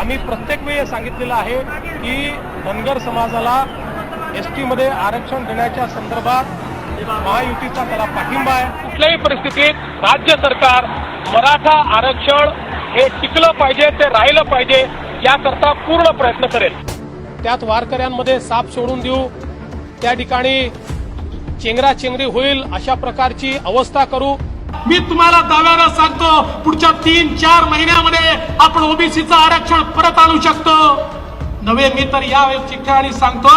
आम्ही प्रत्येक वेळी सांगितलेलं आहे की धनगर समाजाला एसमध्ये आरक्षण देण्याच्या संदर्भात महायुतीचा त्याला पाठिंबा आहे. कुठल्याही परिस्थितीत राज्य सरकार मराठा आरक्षण हे टिकलं पाहिजे ते राहिलं पाहिजे याकरता पूर्ण प्रयत्न करेल. त्यात वारकऱ्यांमध्ये साप सोडून देऊ त्या ठिकाणी चेंगरा चेंगरी होईल अशा प्रकारची अवस्था करू. मी तुम्हाला दाव्यानं सांगतो पुढच्या तीन चार महिन्यामध्ये आपण ओबीसीचं आरक्षण परत आणू शकतो. नव्हे मी तर या ठिकाणी सांगतो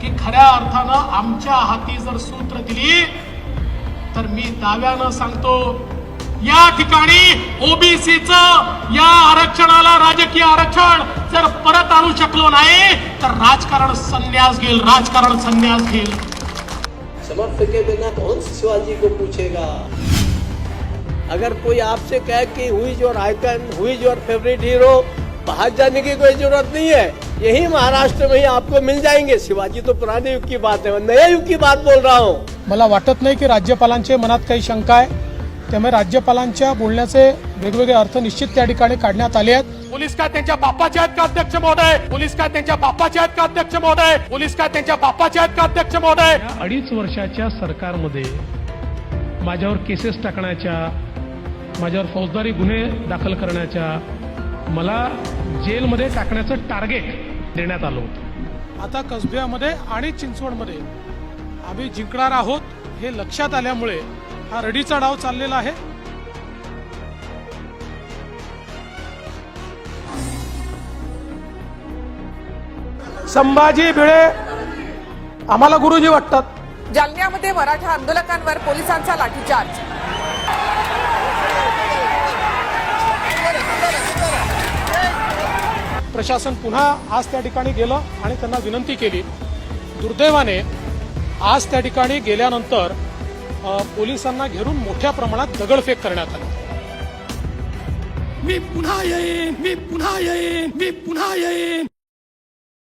की खऱ्या अर्थानं आमच्या हाती जर सूत्र दिली तर मी दाव्यानं सांगतो या ठिकाणी ओबीसीच या आरक्षणाला राजकीय आरक्षण जर परत आणू शकलो नाही तर राजकारण संन्यास घेईल राजकारण संन्यास घेईल. समर्थ के बिना कौन शिवाजी को पूछेगा? अगर कोई आपसे कहे कि who's your icon who's your favourite hero बाहर जाने की कोई ज़रूरत नहीं है। यही महाराष्ट्र में ही आपको मिल जाएँगे। शिवाजी तो पुराने युग की बात है नए युग की बात बोल रहा हूँ। मला वाटत नाही की राज्यपालांचे मनात काही शंका आहे। त्यामुळे राज्यपालांच्या बोलण्याचे वेगवेगळे अर्थ निश्चित त्या ठिकाणी काढण्यात आले आहेत. पोलीस काय त्यांच्या बापाचे आहेत का अध्यक्ष महोदय? पोलीस काय त्यांच्या बापाचे आहेत का अध्यक्ष महोदय? पोलीस काय त्यांच्या बापाचे आहेत का अध्यक्ष महोदय? अडीच वर्षाच्या सरकारमध्ये माझ्यावर केसेस टाकण्याच्या माझ्यावर फौजदारी गुन्हे दाखल करण्याच्या मला जेलमध्ये टाकण्याचं टार्गेट देण्यात आलं होतं. आता कसब्यामध्ये आणि चिंचवडमध्ये आम्ही जिंकणार आहोत हे लक्षात आल्यामुळे हा रडीचा डाव चाललेला आहे. संभाजी भिडे आम्हाला गुरुजी वाटतात. जालन्यामध्ये मराठा आंदोलकांवर पोलिसांचा लाठीचार्ज. प्रशासन पुन्हा आज त्या ठिकाणी गेलं आणि त्यांना विनंती केली. दुर्दैवाने आज त्या ठिकाणी गेल्यानंतर पोलिसांना घेरून मोठ्या प्रमाणात दगडफेक करण्यात आली. मी पुन्हा येईन मी पुन्हा येईन मी पुन्हा येईन.